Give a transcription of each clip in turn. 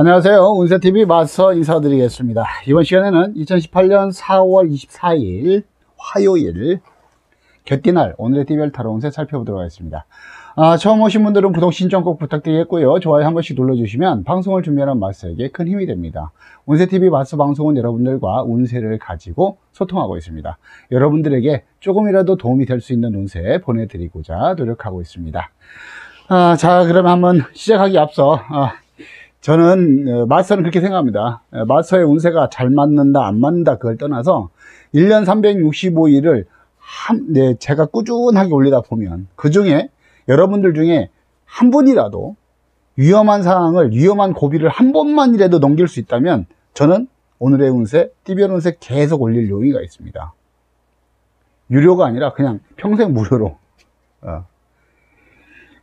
안녕하세요. 운세TV 마스터 인사드리겠습니다. 이번 시간에는 2018년 4월 24일 화요일 곁띠날 오늘의 띠별 타로 운세 살펴보도록 하겠습니다. 아, 처음 오신 분들은 구독 신청 꼭 부탁드리겠고요. 좋아요 한 번씩 눌러주시면 방송을 준비하는 마스터에게 큰 힘이 됩니다. 운세TV 마스터 방송은 여러분들과 운세를 가지고 소통하고 있습니다. 여러분들에게 조금이라도 도움이 될 수 있는 운세 보내드리고자 노력하고 있습니다. 아, 자, 그러면 한번 시작하기 앞서 아, 저는 어, 마스터는 그렇게 생각합니다. 어, 마스터의 운세가 잘 맞는다 안 맞는다 그걸 떠나서 1년 365일을 한, 네, 제가 꾸준하게 올리다 보면 그 중에 여러분들 중에 한 분이라도 위험한 상황을 위험한 고비를 한 번만이라도 넘길 수 있다면 저는 오늘의 운세, 띠별 운세 계속 올릴 용의가 있습니다. 유료가 아니라 그냥 평생 무료로 어.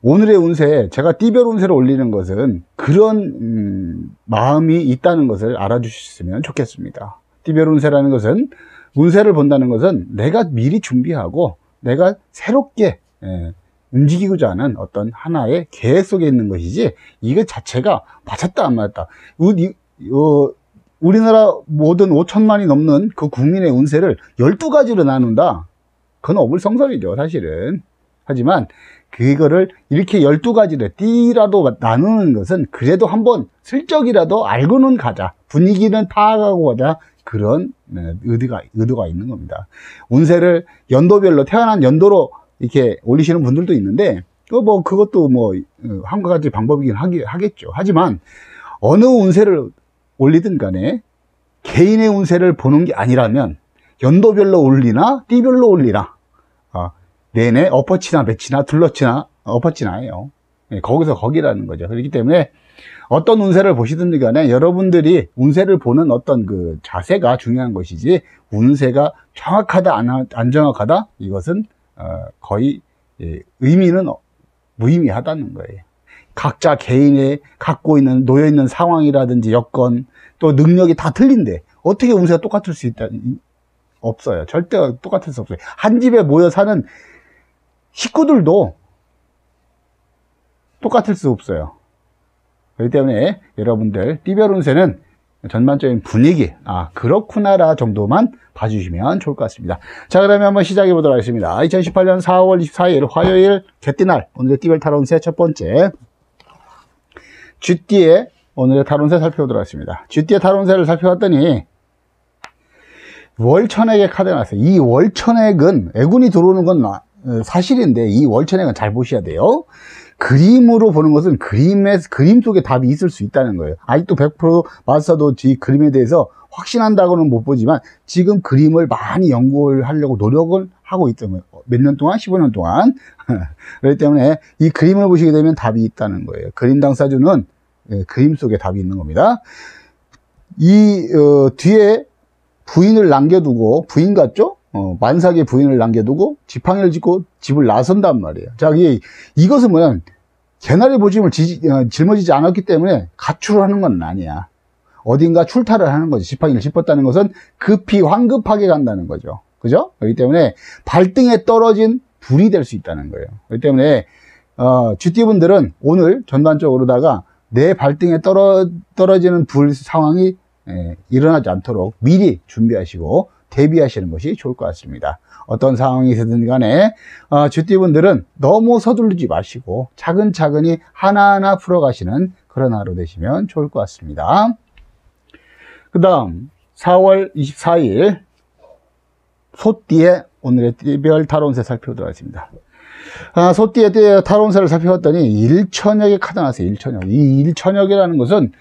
오늘의 운세, 제가 띠별 운세를 올리는 것은 그런 음, 마음이 있다는 것을 알아주셨으면 좋겠습니다. 띠별 운세라는 것은 운세를 본다는 것은 내가 미리 준비하고 내가 새롭게 예, 움직이고자 하는 어떤 하나의 계획 속에 있는 것이지 이거 자체가 맞았다 안 맞았다. 우리, 어, 우리나라 모든 5천만이 넘는 그 국민의 운세를 12가지로 나눈다. 그건 어불성설이죠 사실은. 하지만 그거를 이렇게 12가지를 띠라도 나누는 것은 그래도 한번 슬쩍이라도 알고는 가자. 분위기는 파악하고 가자. 그런 네, 의도가, 의도가 있는 겁니다. 운세를 연도별로 태어난 연도로 이렇게 올리시는 분들도 있는데, 그 뭐, 그것도 뭐, 어, 한 가지 방법이긴 하겠죠. 하지만, 어느 운세를 올리든 간에, 개인의 운세를 보는 게 아니라면, 연도별로 올리나, 띠별로 올리나, 내내 엎어치나 배치나 둘러치나 엎어치나예요. 예, 거기서 거기라는 거죠. 그렇기 때문에 어떤 운세를 보시든지 간에 여러분들이 운세를 보는 어떤 그 자세가 중요한 것이지 운세가 정확하다 안, 안 정확하다 이것은 어, 거의 예, 의미는 무의미하다는 거예요. 각자 개인의 갖고 있는 놓여 있는 상황이라든지 여건 또 능력이 다 틀린데 어떻게 운세가 똑같을 수 있다 없어요. 절대 똑같을 수 없어요. 한 집에 모여 사는 식구들도 똑같을 수 없어요. 그렇기 때문에 여러분들 띠별 운세는 전반적인 분위기, 아, 그렇구나라 정도만 봐주시면 좋을 것 같습니다. 자, 그러면 한번 시작해 보도록 하겠습니다. 2018년 4월 24일 화요일 개띠날, 오늘의 띠별 타론세 첫 번째. 쥐띠의 오늘의 타론세 살펴보도록 하겠습니다. 쥐띠의 타론세를 살펴봤더니, 월천액의 카드가 나왔어요. 이 월천액은 애군이 들어오는 건 어, 사실인데 이 월천액은 잘 보셔야 돼요. 그림으로 보는 것은 그림의 그림 속에 답이 있을 수 있다는 거예요. 아직도 100% 마스터도 이 그림에 대해서 확신한다고는 못 보지만 지금 그림을 많이 연구를 하려고 노력을 하고 있던 몇년 동안 15년 동안 그렇기 때문에 이 그림을 보시게 되면 답이 있다는 거예요. 그림 당사주는 예, 그림 속에 답이 있는 겁니다. 이 어, 뒤에 부인을 남겨두고 부인 같죠? 어, 만삭의 부인을 남겨두고 지팡이를 짚고 집을 나선단 말이에요. 자, 이게, 이것은 뭐냐면, 개나리 보짐을 지, 어, 짊어지지 않았기 때문에 가출을 하는 건 아니야. 어딘가 출타를 하는 거지. 지팡이를 짚었다는 것은 급히 황급하게 간다는 거죠. 그죠? 그렇기 때문에 발등에 떨어진 불이 될 수 있다는 거예요. 그렇기 때문에, 어, GT분들은 오늘 전반적으로다가 내 발등에 떨어, 떨어지는 불 상황이 예, 일어나지 않도록 미리 준비하시고 대비하시는 것이 좋을 것 같습니다. 어떤 상황이든 간에 어, 주띠분들은 너무 서두르지 마시고 차근차근히 하나하나 풀어가시는 그런 하루 되시면 좋을 것 같습니다. 그 다음 4월 24일 소띠의 오늘의 띠별 타론세 살펴보도록 하겠습니다. 아, 소띠의 타론세를 살펴봤더니 일천역의 카드 나왔어요. 일천역. 이 일천역이라는 것은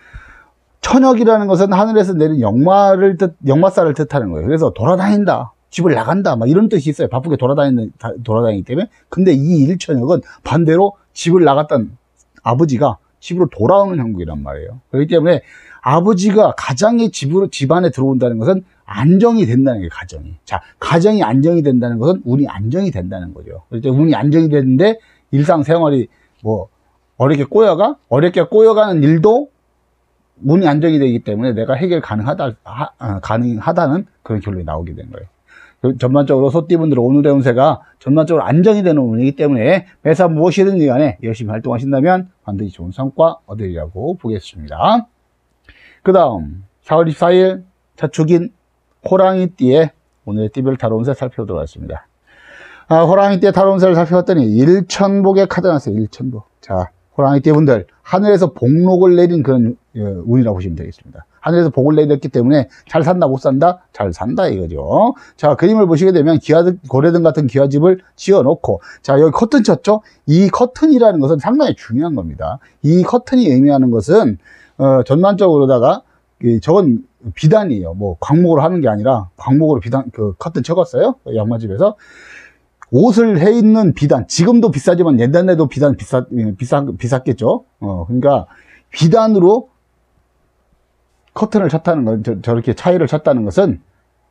천역이라는 것은 하늘에서 내린 역마를 뜻, 역마살을 뜻하는 거예요. 그래서 돌아다닌다. 집을 나간다. 막 이런 뜻이 있어요. 바쁘게 돌아다니는, 돌아다니기 때문에. 근데 이 일천역은 반대로 집을 나갔던 아버지가 집으로 돌아오는 형국이란 말이에요. 그렇기 때문에 아버지가 가장의 집으로, 집 안에 들어온다는 것은 안정이 된다는 게 가정이. 자, 가정이 안정이 된다는 것은 운이 안정이 된다는 거죠. 그렇죠. 운이 안정이 되는데 일상생활이 뭐 어렵게 꼬여가? 어렵게 꼬여가는 일도 문이 안정이 되기 때문에 내가 해결 가능하다, 하, 아, 가능하다는 그런 결론이 나오게 된 거예요. 전반적으로 소띠분들 오늘의 운세가 전반적으로 안정이 되는 운이기 때문에 매사 무엇이든지 간에 열심히 활동하신다면 반드시 좋은 성과 얻으리라고 보겠습니다. 그 다음 4월 24일 자축인 호랑이띠의 오늘의 띠별 타로 운세 살펴보도록 하겠습니다. 아, 호랑이띠의 타로 운세를 살펴봤더니 일천복의 카드 나왔어요. 일천복. 자, 호랑이 띠 분들 하늘에서 복록을 내린 그런 예, 운이라고 보시면 되겠습니다. 하늘에서 복을 내렸기 때문에 잘 산다 못 산다 잘 산다 이거죠. 자 그림을 보시게 되면 기아 고래등 같은 기와집을 지어놓고 자 여기 커튼 쳤죠. 이 커튼이라는 것은 상당히 중요한 겁니다. 이 커튼이 의미하는 것은 어, 전반적으로다가 저건 비단이에요. 뭐 광목으로 하는 게 아니라 광목으로 비단 그 커튼 쳐갔어요. 양마집에서 옷을 해 있는 비단 지금도 비싸지만 옛날에도 비단 비싸 비싸 비쌌겠죠. 어 그러니까 비단으로 커튼을 쳤다는 건 저, 저렇게 차이를 쳤다는 것은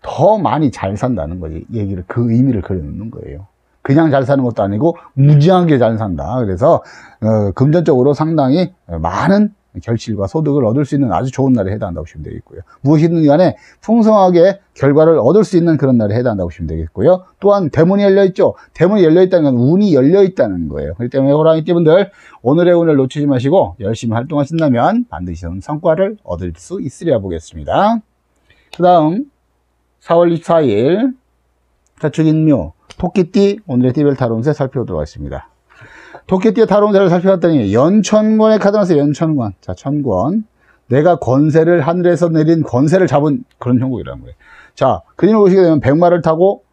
더 많이 잘 산다는 거지 얘기를 그 의미를 그려놓는 거예요. 그냥 잘 사는 것도 아니고 무지하게 잘 산다. 그래서 어, 금전적으로 상당히 많은 결실과 소득을 얻을 수 있는 아주 좋은 날에 해당한다고 보시면 되겠고요. 무엇이든 간에 풍성하게 결과를 얻을 수 있는 그런 날에 해당한다고 보시면 되겠고요. 또한 대문이 열려있죠. 대문이 열려있다는 건 운이 열려있다는 거예요. 그렇기 때문에 호랑이 띠분들 오늘의 운을 놓치지 마시고 열심히 활동하신다면 반드시 성과를 얻을 수 있으리라 보겠습니다. 그 다음 4월 24일 자축인묘 토끼띠 오늘의 띠별 타론세 살펴보도록 하겠습니다. 도끼띠의 타론세를 살펴봤더니 연천권의 카드 나왔어요. 연천권. 자, 천권. 내가 권세를 하늘에서 내린 권세를 잡은 그런 형국이라는 거예요. 자, 그림을 보시게 되면 백마를 타고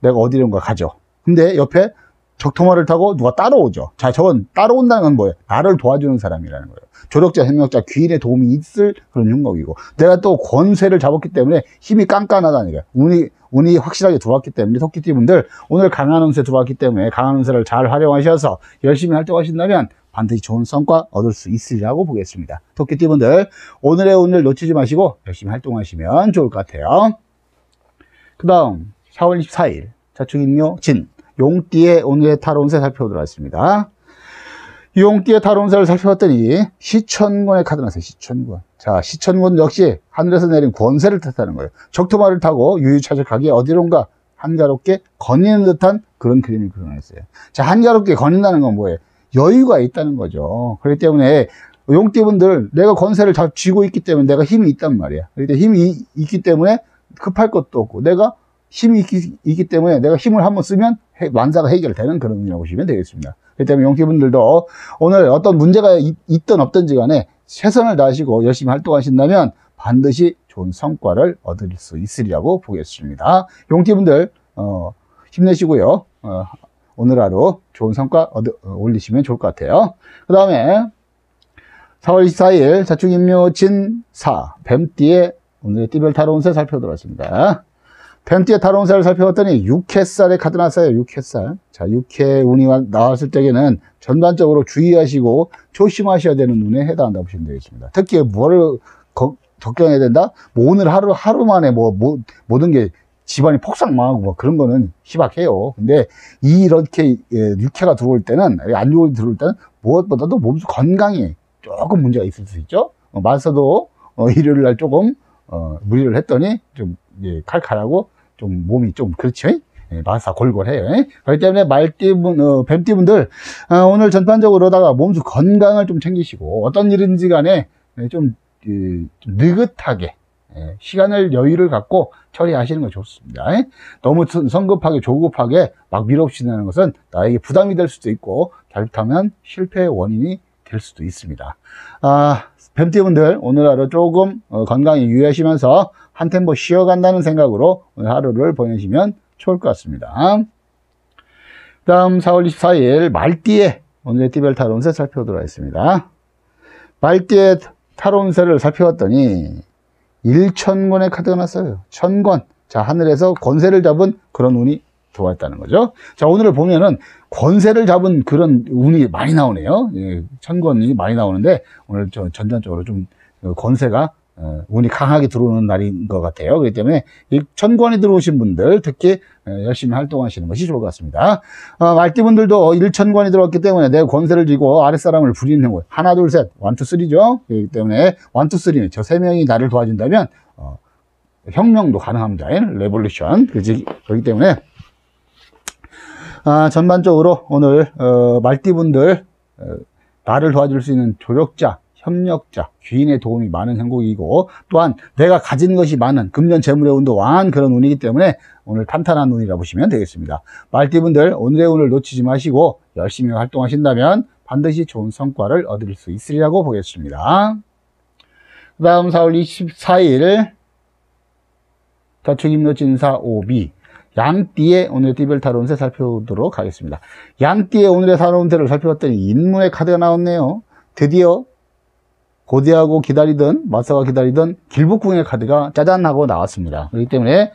내가 어디론가 가죠. 근데 옆에 적토마를 타고 누가 따라오죠. 자, 저건 따라온다는 건 뭐예요? 나를 도와주는 사람이라는 거예요. 조력자, 협력자, 귀인의 도움이 있을 그런 형국이고 내가 또 권세를 잡았기 때문에 힘이 깐깐하다는 거예요. 운이 운이 확실하게 들어왔기 때문에 토끼띠 분들 오늘 강한 운세 들어왔기 때문에 강한 운세를 잘 활용하셔서 열심히 활동하신다면 반드시 좋은 성과 얻을 수 있으리라고 보겠습니다. 토끼띠 분들 오늘의 운을 놓치지 마시고 열심히 활동하시면 좋을 것 같아요. 그 다음 4월 24일 자축인묘 진 용띠의 오늘의 타로 운세 살펴보도록 하겠습니다. 용띠의 타로 운세를 살펴봤더니 시천권의 카드 나왔어요. 시천권. 자, 시천군 역시 하늘에서 내린 권세를 뜻하는 거예요. 적토마를 타고 유유차적하게 어디론가 한가롭게 거니는 듯한 그런 그림을 그려냈어요. 자, 한가롭게 거닌다는 건 뭐예요? 여유가 있다는 거죠. 그렇기 때문에 용띠분들 내가 권세를 잘 쥐고 있기 때문에 내가 힘이 있단 말이야. 그러니까 힘이 있기 때문에 급할 것도 없고 내가 힘이 있기, 있기 때문에 내가 힘을 한번 쓰면 만사가 해결되는 그런 의미라고 보시면 되겠습니다. 그렇기 때문에 용띠분들도 오늘 어떤 문제가 있, 있든 없든지 간에 최선을 다하시고 열심히 활동하신다면 반드시 좋은 성과를 얻을 수 있으리라고 보겠습니다. 용띠분들 어, 힘내시고요. 어, 오늘 하루 좋은 성과 얻, 어, 올리시면 좋을 것 같아요. 그 다음에 4월 24일 자축인묘 진사 뱀띠의 오늘의 띠별 타로 운세 살펴보도록 하겠습니다. 뱀띠의 타로운세를 살펴봤더니 6회살의 카드 나왔어요. 6회살. 자, 6회 운이 나왔을 때에는 전반적으로 주의하시고 조심하셔야 되는 운에 해당한다고 보시면 되겠습니다. 특히 뭐를 걱정해야 된다? 뭐 오늘 하루, 하루 만에 뭐, 뭐 모든 게 집안이 폭삭 망하고 뭐 그런 거는 희박해요. 근데 이렇게 예, 육회가 들어올 때는, 안 좋은 들어올 때는 무엇보다도 몸 건강에 조금 문제가 있을 수 있죠. 어, 마서도 어, 일요일 날 조금 어, 무리를 했더니 좀 예, 칼칼하고 좀 몸이 좀 그렇죠. 예, 마사 골골해요. 예? 그렇기 때문에 말띠분, 어, 뱀띠분들 어, 오늘 전반적으로다가 몸수 건강을 좀 챙기시고 어떤 일인지 간에 예, 좀, 예, 좀 느긋하게 예, 시간을 여유를 갖고 처리하시는 거 좋습니다. 예? 너무 성급하게 조급하게 막 밀어붙이는 것은 나에게 부담이 될 수도 있고 잘못하면 실패의 원인이 될 수도 있습니다. 아, 뱀띠분들 오늘 하루 조금 어, 건강히 유의하시면서 한 템포 쉬어간다는 생각으로 오늘 하루를 보내시면 좋을 것 같습니다. 다음 4월 24일 말띠의 오늘의 띠별 타론세 살펴보도록 하겠습니다. 말띠의 타론세를 살펴봤더니 1천권의 카드가 났어요. 천권. 자, 하늘에서 권세를 잡은 그런 운이 들어왔다는 거죠. 자, 오늘을 보면은 권세를 잡은 그런 운이 많이 나오네요. 예, 천권이 많이 나오는데 오늘 저 전반적으로 좀 권세가 어, 운이 강하게 들어오는 날인 것 같아요. 그렇기 때문에 이 천권이 들어오신 분들 특히 어, 열심히 활동하시는 것이 좋을 것 같습니다. 어, 말띠분들도 일천권이 들어왔기 때문에 내 권세를 쥐고 아랫사람을 부리는 거 하나 둘 셋 원투 쓰리죠. 그렇기 때문에 원투 쓰리는 저세 명이 나를 도와준다면 어, 혁명도 가능합니다. 레볼루션 그렇기 때문에 아, 전반적으로 오늘 어, 말띠분들 어, 나를 도와줄 수 있는 조력자 협력자, 귀인의 도움이 많은 행복이고 또한 내가 가진 것이 많은 금년 재물의 운도 왕한 그런 운이기 때문에 오늘 탄탄한 운이라 보시면 되겠습니다. 말띠분들 오늘의 운을 놓치지 마시고 열심히 활동하신다면 반드시 좋은 성과를 얻을 수 있으리라고 보겠습니다. 그 다음 4월 24일 자축임묘진사 5비 양띠의 오늘의 띠별 타로 운세 살펴보도록 하겠습니다. 양띠의 오늘의 타로 운세를 살펴봤더니 인문의 카드가 나왔네요. 드디어 고대하고 기다리던 마사가 기다리던 길복궁의 카드가 짜잔 하고 나왔습니다. 그렇기 때문에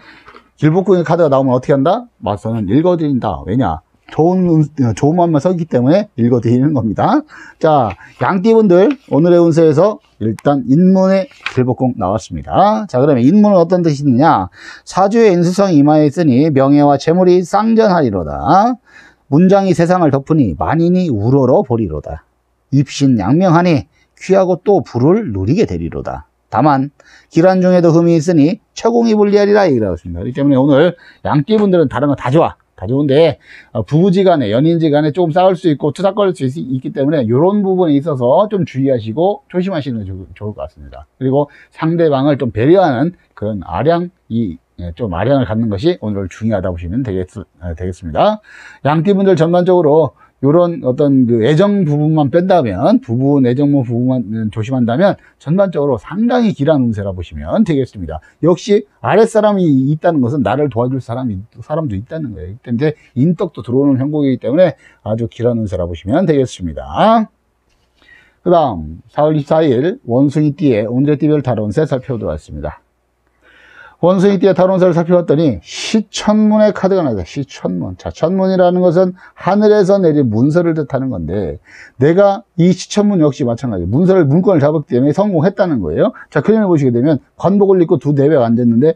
길복궁의 카드가 나오면 어떻게 한다? 마사는 읽어드린다. 왜냐? 좋은, 운- 좋은 마음만 서기 때문에 읽어드리는 겁니다. 자, 양띠분들, 오늘의 운세에서 일단 인문의 길복궁 나왔습니다. 자, 그러면 인문은 어떤 뜻이 있느냐? 사주의 인수성이 이마에 있으니 명예와 재물이 쌍전하리로다. 문장이 세상을 덮으니 만인이 우러러 보리로다. 입신 양명하니 귀하고 또 부를 누리게 되리로다. 다만 기란 중에도 흠이 있으니 처공이 불리하리라 얘기를 하습니다 그렇기 때문에 오늘 양띠분들은 다른 거 다 좋아. 다 좋은데 어, 부부지간에 연인지간에 조금 싸울 수 있고 투닥거릴 수 있, 있기 때문에 이런 부분에 있어서 좀 주의하시고 조심하시는 게 좋- 좋을 것 같습니다. 그리고 상대방을 좀 배려하는 그런 아량이 예, 좀 아량을 갖는 것이 오늘 중요하다 보시면 되겠, 아, 되겠습니다. 양띠분들 전반적으로 이런 어떤 그 애정 부분만 뺀다면 부부 애정 부분만 조심한다면 전반적으로 상당히 길한 운세라 보시면 되겠습니다. 역시 아랫사람이 있다는 것은 나를 도와줄 사람이 사람도 있다는 거예요. 때문에 인덕도 들어오는 형국이기 때문에 아주 길한 운세라 보시면 되겠습니다. 그 다음 4월 24일 원숭이띠의 오늘의 띠별 다운세 살펴보도록 하겠습니다. 원숭이 띠의 다운세를 살펴봤더니 시천문의 카드가 나왔어요. 시천문. 자, 천문이라는 것은 하늘에서 내린 문서를 뜻하는 건데 내가 이 시천문 역시 마찬가지예요. 문서를 문건을 잡았기 때문에 성공했다는 거예요. 자, 그림을 보시게 되면 관복을 입고 두 내배가 앉았는데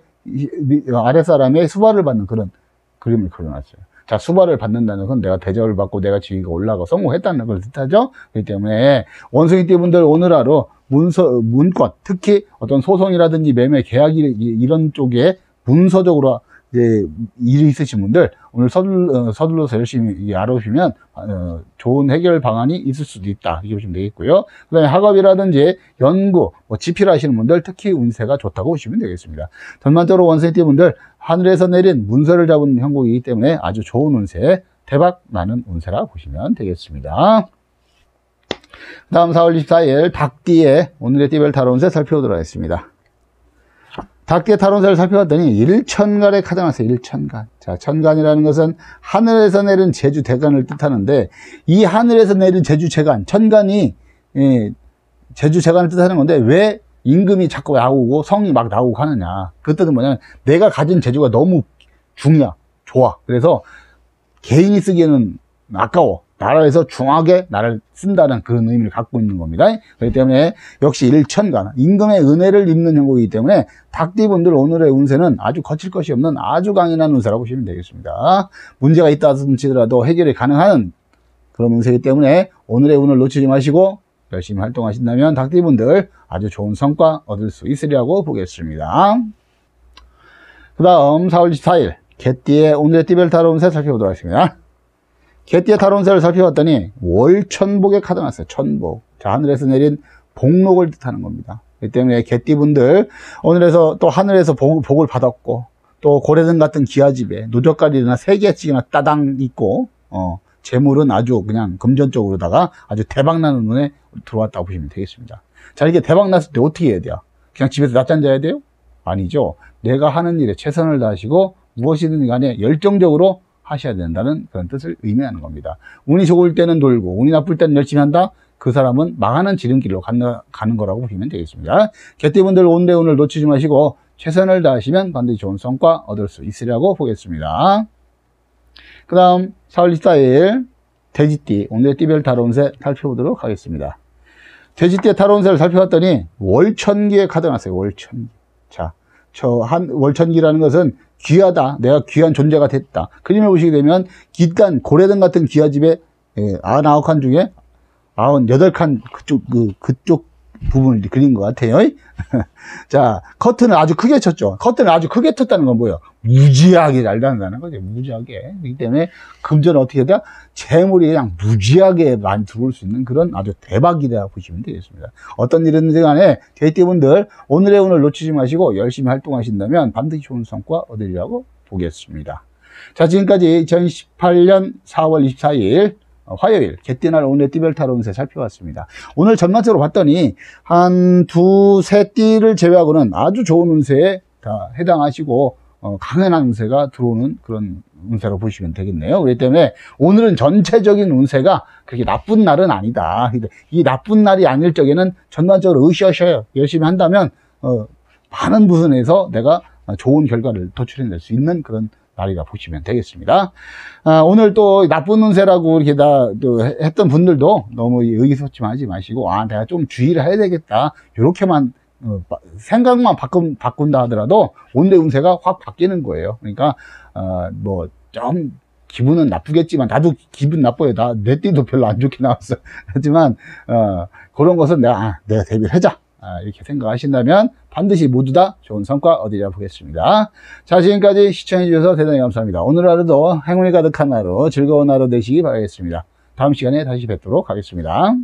아랫사람의 수발을 받는 그런 그림을 그려놨어요. 자, 수발을 받는다는 건 내가 대접을 받고 내가 지위가 올라가 성공했다는 걸 뜻하죠. 그렇기 때문에 원숭이 띠 분들 오늘 하루 문서, 문건, 특히 어떤 소송이라든지 매매, 계약이 이런 쪽에 문서적으로 이제 일이 있으신 분들 오늘 서둘, 어, 서둘러서 열심히 이 알아보시면 어, 좋은 해결 방안이 있을 수도 있다 이렇게 보시면 되겠고요. 그 다음에 학업이라든지 연구, 뭐 집필 하시는 분들 특히 운세가 좋다고 보시면 되겠습니다. 전반적으로 원세티 분들 하늘에서 내린 문서를 잡은 형국이기 때문에 아주 좋은 운세, 대박 나는 운세라 보시면 되겠습니다. 다음 4월 24일 닭띠의 오늘의 띠별 타로 운세 살펴보도록 하겠습니다. 닭띠의 타로운세를 살펴봤더니 일천간의 카드가 나왔어요. 일천간. 자, 천간이라는 것은 하늘에서 내린 제주 대간을 뜻하는데 이 하늘에서 내린 제주 재간, 천간이 예, 제주 재간을 뜻하는 건데 왜 임금이 자꾸 나오고 성이 막 나오고 하느냐. 그 뜻은 뭐냐면 내가 가진 재주가 너무 중요해. 좋아. 그래서 개인이 쓰기에는 아까워. 나라에서 중하게 나를 쓴다는 그런 의미를 갖고 있는 겁니다. 그렇기 때문에 역시 일천간, 임금의 은혜를 입는 형국이기 때문에 닭띠분들 오늘의 운세는 아주 거칠 것이 없는 아주 강인한 운세라고 보시면 되겠습니다. 문제가 있다 할지라도 해결이 가능한 그런 운세이기 때문에 오늘의 운을 놓치지 마시고 열심히 활동하신다면 닭띠분들 아주 좋은 성과 얻을 수 있으리라고 보겠습니다. 그 다음 4월 24일 개띠의 오늘의 띠별 타로 운세 살펴보도록 하겠습니다. 개띠의 운세를 살펴봤더니 월천복의 카드 나왔어요. 천복. 자, 하늘에서 내린 복록을 뜻하는 겁니다. 그렇기 때문에 개띠분들 오늘에서 또 하늘에서 복, 복을 받았고 또 고래등 같은 기아집에 누적가리나 세 개씩이나 따당 있고 어, 재물은 아주 그냥 금전적으로다가 아주 대박나는 눈에 들어왔다고 보시면 되겠습니다. 자, 이게 대박 났을 때 어떻게 해야 돼요? 그냥 집에서 낮잠 자야 돼요? 아니죠. 내가 하는 일에 최선을 다하시고 무엇이든 간에 열정적으로 하셔야 된다는 그런 뜻을 의미하는 겁니다. 운이 좋을 때는 놀고 운이 나쁠 때는 열심히 한다. 그 사람은 망하는 지름길로 가는, 거라고 보시면 되겠습니다. 개띠분들 온대 운을 놓치지 마시고 최선을 다하시면 반드시 좋은 성과 얻을 수 있으리라고 보겠습니다. 그 다음 4월 24일 돼지띠 오늘의 띠별 타로운세 살펴보도록 하겠습니다. 돼지띠의 타로운세를 살펴봤더니 월천기의 카드가 났어요. 월천기. 자, 저 한 월천기라는 것은 귀하다. 내가 귀한 존재가 됐다. 그림을 보시게 되면 기단 고래등 같은 기아집에 예, 99칸 중에 98칸 그쪽 그 그쪽 부분을 그린 것 같아요. 자, 커튼을 아주 크게 쳤죠. 커튼을 아주 크게 쳤다는 건 뭐예요? 무지하게 잘 단다는 거죠. 무지하게. 그렇기 때문에 금전은 어떻게 돼야 재물이 그냥 무지하게 많이 들어올 수 있는 그런 아주 대박이라 보시면 되겠습니다. 어떤 일이든지 간에 데이트분들 오늘의 오늘 놓치지 마시고 열심히 활동하신다면 반드시 좋은 성과 얻으리라고 보겠습니다. 자, 지금까지 2018년 4월 24일 어, 화요일 개띠날 오늘의 띠별 타로 운세 살펴봤습니다. 오늘 전반적으로 봤더니 한 두세 띠를 제외하고는 아주 좋은 운세에 다 해당하시고 어, 강연한 운세가 들어오는 그런 운세로 보시면 되겠네요. 그렇기 때문에 오늘은 전체적인 운세가 그렇게 나쁜 날은 아니다. 이 나쁜 날이 아닐 적에는 전반적으로 으쌰으쌰요. 열심히 한다면 어, 많은 부분에서 내가 좋은 결과를 도출해낼 수 있는 그런 날이라 보시면 되겠습니다. 아, 오늘 또 나쁜 운세라고 이렇게 다 했던 분들도 너무 의기소침하지 마시고 아 내가 좀 주의를 해야 되겠다 이렇게만 어, 생각만 바꾼, 바꾼다 하더라도 온대 운세가 확 바뀌는 거예요. 그러니까 어, 뭐좀 기분은 나쁘겠지만 나도 기분 나빠요. 나내 띠도 별로 안 좋게 나왔어. 하지만 어, 그런 것은 내가 아, 내가 대비를 하자. 아, 이렇게 생각하신다면 반드시 모두 다 좋은 성과 얻으리라 보겠습니다. 자, 지금까지 시청해주셔서 대단히 감사합니다. 오늘 하루도 행운이 가득한 하루, 즐거운 하루 되시기 바라겠습니다. 다음 시간에 다시 뵙도록 하겠습니다.